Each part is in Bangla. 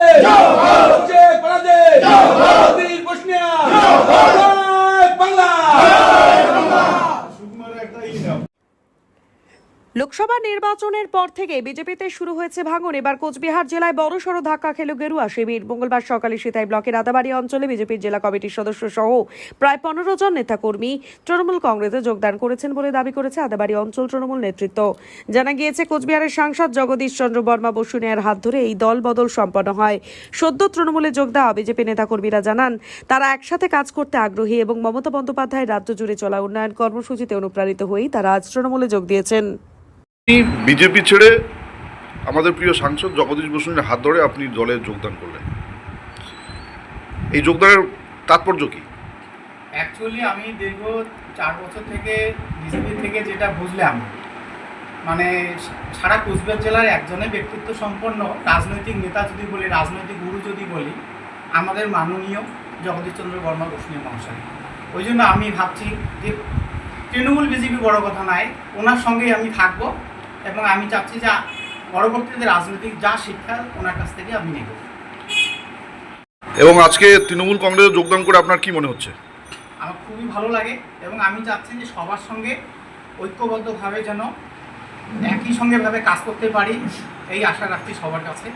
হচ্ছে বাংলাদেশ মোদির বসনিয়া জয় বাংলা লোকসভা নির্বাচনের পর থেকে বিজেপিতে শুরু হয়েছে ভাঙন। এবার কোচবিহার জেলায় বড়সড় ধাক্কা খেল গেরুয়া শিবির। মঙ্গলবার সকালে সিতাই ব্লকের আদাবাড়ি অঞ্চলে বিজেপির জেলা কমিটির সদস্য সহ প্রায় পনেরো জন নেতাকর্মী তৃণমূল কংগ্রেসে যোগদান করেছেন বলে দাবি করেছে আদাবাড়ি অঞ্চল তৃণমূল নেতৃত্ব। জানা গিয়েছে, কোচবিহারের সাংসদ জগদীশ চন্দ্র বর্মা বসুনিয়ার হাত ধরে এই দল বদল সম্পন্ন হয়। সদ্য তৃণমূলে যোগ দেওয়া বিজেপি নেতাকর্মীরা জানান, তারা একসাথে কাজ করতে আগ্রহী এবং মমতা বন্দ্যোপাধ্যায় রাজ্য জুড়ে চলা উন্নয়ন কর্মসূচিতে অনুপ্রাণিত হয়েই তারা আজ তৃণমূলে যোগ দিয়েছেন। বিজেপি ছেড়ে আমাদের প্রিয় সাংসদ জগদীশ বসুনের হাত ধরে আপনি দলে যোগদান করলেন। এই যোগদানের তাৎপর্য কি? অ্যাকচুয়ালি আমি দীর্ঘ চার বছর থেকে বিজেপি থেকে যেটা বুঝলাম মানে সারা কুচবিহার জেলার একজনের ব্যক্তিত্ব সম্পন্ন রাজনৈতিক নেতা যদি বলি রাজনৈতিক গুরু যদি বলি আমাদের মাননীয় জগদীশচন্দ্র বর্মা বসুনিয়া মহাশয়। ওই জন্য আমি ভাবছি যে তৃণমূল বিজেপি বড় কথা নয় ওনার সঙ্গেই আমি থাকব। এবং আমি চাচ্ছি যা পরবর্তীতে রাজনৈতিক যা শিক্ষা ওনার কাছ থেকে আমি নেব। এবং আজকে তৃণমূল কংগ্রেসে যোগদান করে আপনার কি মনে হচ্ছে? আমার খুবই ভালো লাগে এবং আমি চাচ্ছি যে সবার সঙ্গে ঐক্যবদ্ধভাবে যেন একই সঙ্গে ভাবে কাজ করতে পারি এই আশা রাখছি সবার কাছে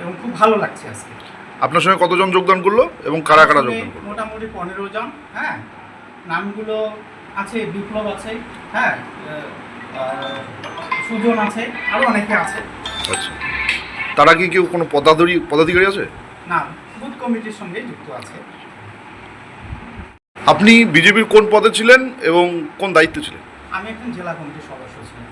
এবং খুব ভালো লাগছে আজকে। আপনার সঙ্গে কতজন যোগদান করল এবং কারা কারা যোগদান করল? মোটামুটি পনেরো জন হ্যাঁ। নামগুলো আছে বিপ্লব আছে হ্যাঁ। সুজন আছে আরও অনেকে আছে। আচ্ছা। তারা কি কেউ কোনো পদাধিকারী পদাধিকারী আছে? না বুথ কমিটির সঙ্গে যুক্ত আছে। আপনি বিজেপির কোন পদে ছিলেন এবং কোন দায়িত্বে ছিলেন? আমি একজন জেলা কমিটির সদস্য ছিলাম।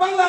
বাংলা।